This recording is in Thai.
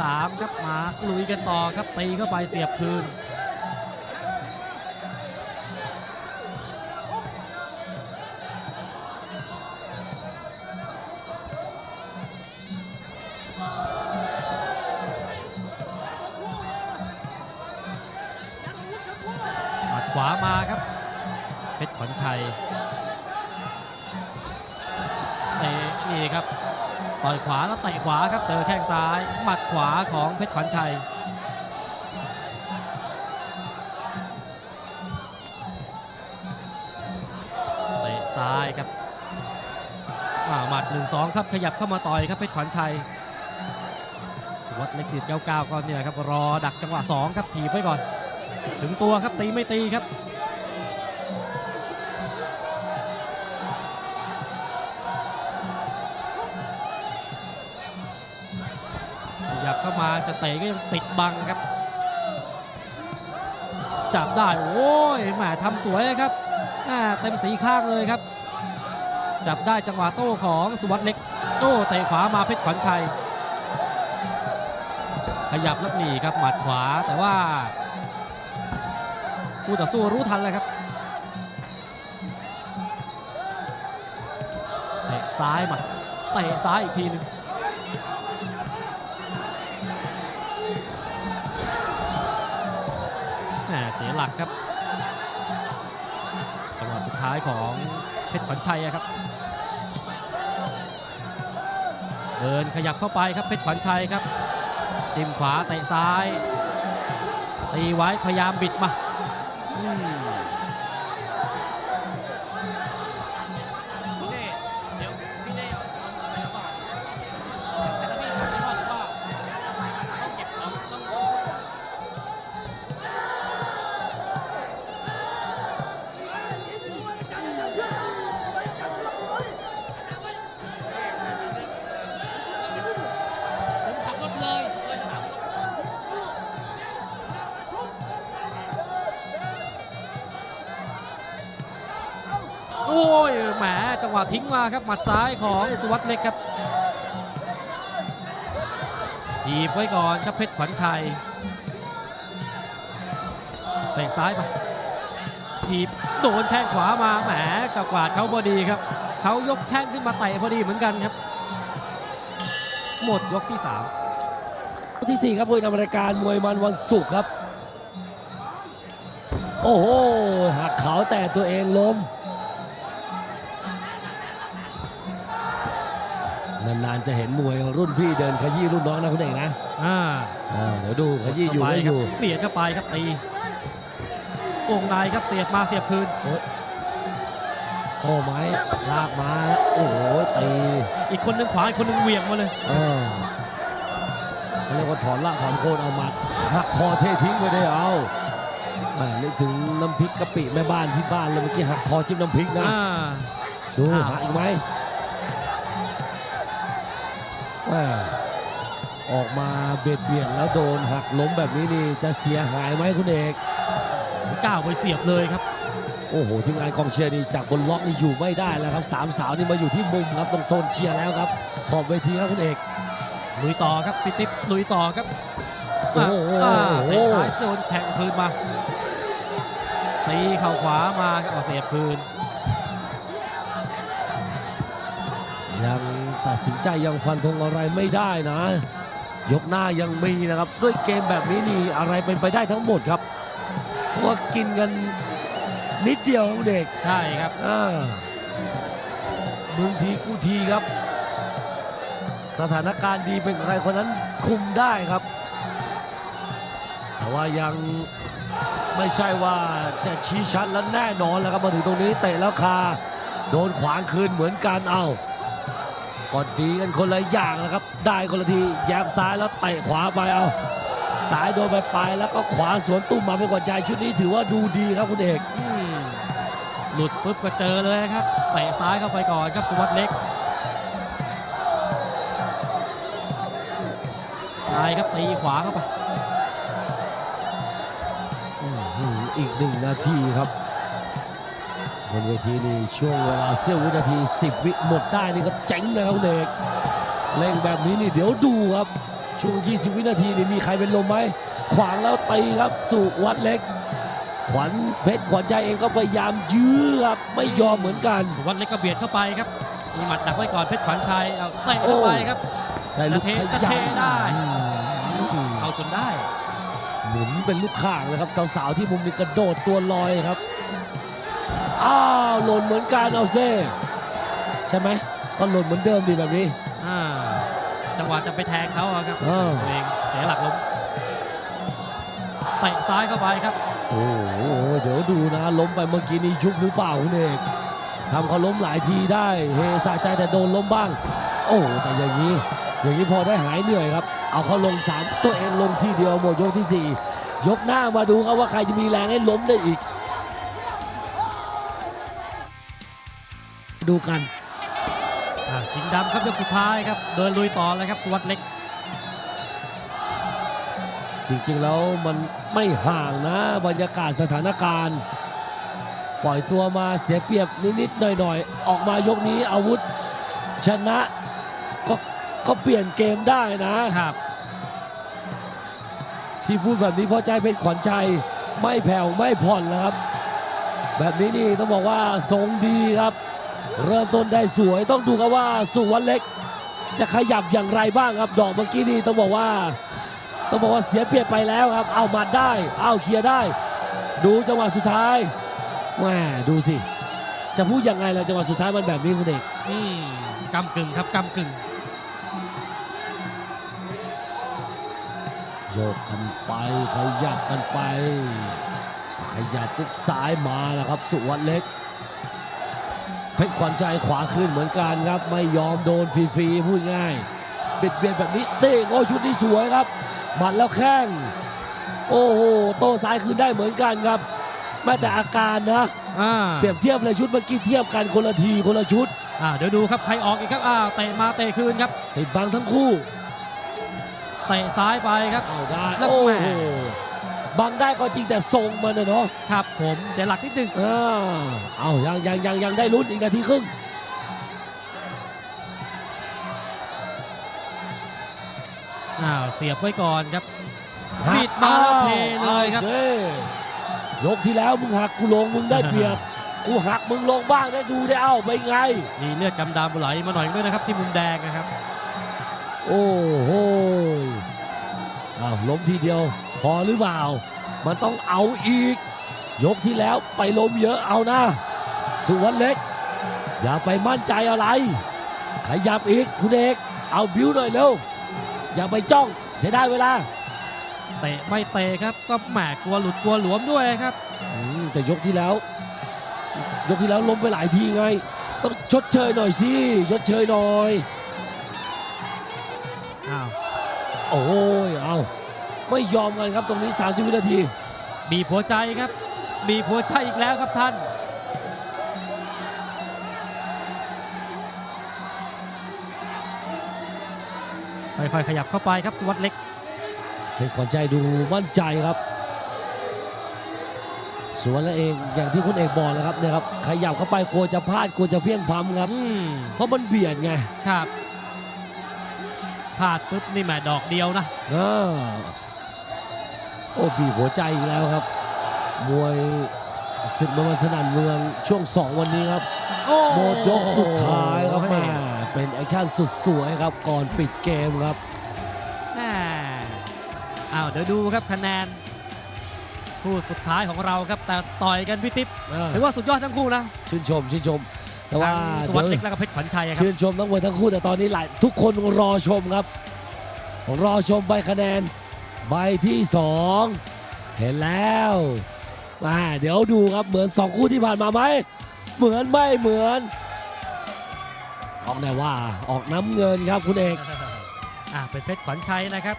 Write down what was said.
3 ครับมาลุยกันต่อครับตีเข้าไปเสียบคืนปัดขวามาครับ เพชรขวัญชัยเตะนี่ครับ ต่อยขวาแล้วเตะขวาครับเจอแข้งซ้ายหมัดขวาของเพชรขวัญชัยเตะซ้ายครับอ่าหมัด 1-2 ครับขยับเข้ามาต่อยครับเพชรขวัญชัยสวัสดิ์เล็กขีด99ก็เนี่ยครับรอดักจังหวะ 2 ครับถีบไว้ก่อน ถึงตัวครับตีไม่ตีครับ เข้ามาจะเตะก็ยังติดบังครับ จับได้โอ้ยแหมทำสวยครับเต็มสีข้างเลยครับ จับได้จังหวะโต้ของสุวัสดิ์เล็กโต้เตะขวามาเพชรขวัญชัย ขยับแล้วหนีครับหมัดขวาแต่ว่าคู่ต่อสู้รู้ทันเลยครับเตะซ้ายมาเตะซ้ายอีกทีหนึ่ง หลักครับจังหวะสุดท้ายของเพชรขวัญชัยครับ เดินขยับเข้าไปครับเพชรขวัญชัยครับ จิ้มขวาเตะซ้าย ตีไว้พยายามบิดมา วะทิ้งมาครับหมัดซ้ายของสุวัสด์เล็กครับถีบไว้ก่อนครับเพชรขวัญชัยเตะซ้ายไปถีบโดนแข้งขวามาแหมจังหวาดเขาพอดีครับเขายกแข้งขึ้นมาเตะพอดีเหมือนกันครับ หมดยกที่สามที่4ครับมวยนำรายการมวยมันวันศุกร์ครับ โอ้โหหักเขาแต่ตัวเองล้ม นานๆจะเห็นมวยรุ่นพี่เดินขยี้รุ่นน้องนะคุณเอกนะอ่าอ่าเดี๋ยวดูขยี้อยู่เข้าปไม่คอรับยู่เบียดเข้าไปครับตีวงในครับเสียบมาเสียบคืนโต้ไม้ลากมาโอ้โหตีอีกคนหนึงขวาอีกคนหนึงเหวี่ยงมาเลยเออเขาเรียกว่าถอนละถอนโคนเอาหมัดหักคอเททิ้งไปได้เอาแหมนึกถึงน้ำพริกกะปิแม่บ้านที่บ้านเลยเมื่อกี้หักคอจิ้มน้ำพริกนะอ่าดูอ้าวหักอีกไหม ม่ออกมาเบียดเบียดแล้วโดนหักล้มแบบนี้นี่จะเสียหายไหมคุณเอกก้าวไปเสียบเลยครับ โอ้โหทีมงานกองเชียร์นี่จากบนล็อกนี่อยู่ไม่ได้แล้วครับสามสาวนี่มาอยู่ที่มุมครับตรงโซนเชียร์แล้วครับ ขอบเวทีครับคุณเอกลุยต่อครับพี่ติ๊บลุยต่อครับโอ้โหอ่าเตะซ้ายโดนแข่งคืนมาตีเข่าขวามาครับเอาเสียบคืนยัง ตัดสินใจยังฟันธงอะไรไม่ได้นะ ยกหน้ายังมีนะครับ ด้วยเกมแบบนี้นี่อะไรเป็นไปได้ทั้งหมดครับเพราะว่ากินกันนิดเดียวครับคุณเอกใช่ครับอ่ามึงทีกูทีครับ สถานการณ์ดีเป็นใครคนนั้นคุมได้ครับ แต่ว่ายังไม่ใช่ว่าจะชี้ชัดและแน่นอนแล้วครับมาถึงตรงนี้เตะแล้วคาโดนขวางคืนเหมือนกันเอา ก็ดีกันคนละอย่างนะครับ ได้คนละทีแยบซ้ายแล้วเตะขวาไปเอาสายโดนไปปลายแล้วก็ขวาสวนตุ้มมาเป็นกว่าใจชุดนี้ถือว่าดูดีครับคุณเอกอืมหลุดปุ๊บก็เจอเลยครับเตะซ้ายเข้าไปก่อนครับสุวัสด์เล็กนายครับตีขวาเข้าไปอื้อหืออีกหนึ่งนาทีครับ บนเวทีนี่ช่วงเวลาเสี้ยววินาที 10 วิหมดได้นี่ก็เจ๋งเลยครับคุณเอกเล่งแบบนี้นี่เดี๋ยวดูครับช่วง 20 วินาทีนี่มีใครเป็นลมไหมขวางแล้วตีครับสุวัดเล็ก ขวัญเพชรขวัญใจเองก็พยายามยื้อครับไม่ยอมเหมือนกันสุวัสดิ์เล็กก็เบียดเข้าไปครับมีหมัดดักไว้ก่อนเพชรขวัญชัยเอาเตะเข้าไปครับได้ลูกจะเทขจะยัเทนได้อืมเอาจนได้ หมุนเป็นลูกข่างเลยครับสาวๆที่มุมนี้กระโดดตัวลอยครับ อ้าวหล่นเหมือนกันเอาเซ่ใช่ไหมก็หล่นเหมือนเดิมดีแบบนี้อ่าจังหวะจะไปแทงเขาอะครับอ้าวตัวเองเสียหลักล้มเตะซ้ายเข้าไปครับ โอ้โหเดี๋ยวดูนะล้มไปเมื่อกี้นี้ชุบหรือเปล่าคุณเอกทำเขาล้มหลายทีได้เฮสะใจแต่โดนล้มบ้าง โอ้แต่อย่างนี้ อย่างนี้พอได้หายเหนื่อยครับ เอาเขาลงสามตัวเองลงที่เดียวหมดยกที่สี่ยกหน้ามาดูครับว่าใครจะมีแรงให้ล้มได้อีก ดูกันอ่าชิงดำครับยกสุดท้ายครับ เดินลุยต่อเลยครับสุวัสดิ์เล็ก จริงๆแล้วมันไม่ห่างนะ บรรยากาศสถานการณ์ ปล่อยตัวมาเสียเปรียบนิดๆหน่อยๆ ออกมายกนี้อาวุธ ชนะก็ก็เปลี่ยนเกมได้นะครับ ที่พูดแบบนี้เพราะใจเป็นขวัญใจไม่แผ่วไม่ผ่อนแล้วครับ แบบนี้นี่ต้องบอกว่าทรงดีครับ เริ่มต้นได้สวยต้องดูกันว่าสุวรรณเล็ก จะขยับอย่างไรบ้างครับ ดอกเมื่อกี้นี่ต้องบอกว่า ต้องบอกว่าเสียเปรียบไปแล้วครับ เอาหมัดได้ เอาเคลียร์ได้ ดูจังหวะสุดท้ายแหมดูสิ จะพูดยังไงล่ะจังหวะสุดท้ายมันแบบนี้คุณเอกอืมกำกึ่งครับกำกึ่งโยกกันไปขยับกันไป ขยับปุ๊บซ้ายมาแล้วครับ สุวรรณเล็ก เพชรขวัญใจขวาขึ้นเหมือนกันครับ ไม่ยอมโดนฟรีๆพูดง่ายเบียดเบียนแบบนี้เต้งโอ้ชุดนี้สวยครับหมัดแล้วแข้งโอ้โหโต้ซ้ายคืนได้เหมือนกันครับแม้แต่อาการนะอ่าเปรียบเทียบเลยชุดเมื่อกี้เทียบกันคนละทีคนละชุดอ่าเดี๋ยวดูครับใครออกอีกครับอ้าวเตะมาเตะคืนครับติดบังทั้งคู่เตะซ้ายไปครับเอาได้แล้วโอ้แหม่โห บังได้ก็จริงแต่ทรงมันนะเนาะครับผมเสียหลักนิดนึงอ่าเอายังยังยังยังได้ลุ้นอีกนาทีครึ่งอ้าวเสียบไว้ก่อนครับบิดมาแล้วเทเลยครับอาสิยกที่แล้วมึงหักกูลงมึงได้เปรียบกูหักมึงลงบ้างได้ดูได้เอ้าไปไง มีเลือดกำดำไหลมาหน่อยด้วยนะครับที่มุมแดงนะครับ โอ้โห อ้าวล้มทีเดียว พอหรือเปล่า มันต้องเอาอีก ยกที่แล้วไปล้มเยอะเอานะ สุวรรณเล็ก อย่าไปมั่นใจอะไรขยับอีกคุณเอกเอาบิวหน่อยเร็ว อย่าไปจ้องเสียดายเวลาเตะไม่เตะครับก็แหมกลัวหลุดกลัวหลวมด้วยครับอืมแต่ยกที่แล้ว ยกที่แล้วล้มไปหลายทีไง ต้องชดเชยหน่อยสิชดเชยหน่อย โอ้ยเอาไม่ยอมกันครับตรงนี้ 30 วินาทีบีบหัวใจครับบีบหัวใจอีกแล้วครับท่าน ค่อยๆขยับเข้าไปครับสุวัสดิ์เล็กเป็นขวัญใจดูมั่นใจครับส่วนแล้วเองอย่างที่คุณเอกบอกเลยครับเนี่ยครับขยับเข้าไปกลัวจะพลาดกลัวจะเพี้ยงพล้ำครับอืมเพราะมันเบียดไงครับ พลาดปุ๊บนี่แหมดอกเดียวนะอ่าโอ้บีบหัวใจอีกแล้วครับ มวยศึกมวยสนั่นเมืองช่วง 2 วันนี้ครับโอ้หมดยกสุดท้ายครับแม่เป็นแอคชั่นสุดสวยครับก่อนปิดเกมครับแหม่อ้าวเดี๋ยวดูครับคะแนนคู่สุดท้ายของเราครับแต่ต่อยกันพี่ติ๊บอ่าถือว่าสุดยอดทั้งคู่นะชื่นชมชื่นชม แต่ว่าทั้งสวัสดิ์เดี๋เล็ยวกและก็เพชรขวัญชัยครับชื่นชมทั้งมวยทั้งคู่แต่ตอนนี้หลายทุกคนรอชมครับ รอชมใบคะแนนใบที่สองเห็นแล้วมาเดี๋ยวดูครับเหมือนสองคู่ที่ผ่านมาไหมเหมือนไม่เหมือน ออกแนวว่าออกน้ำเงินครับคุณเอกอ่าเป็นเพชรขวัญชัยนะครับ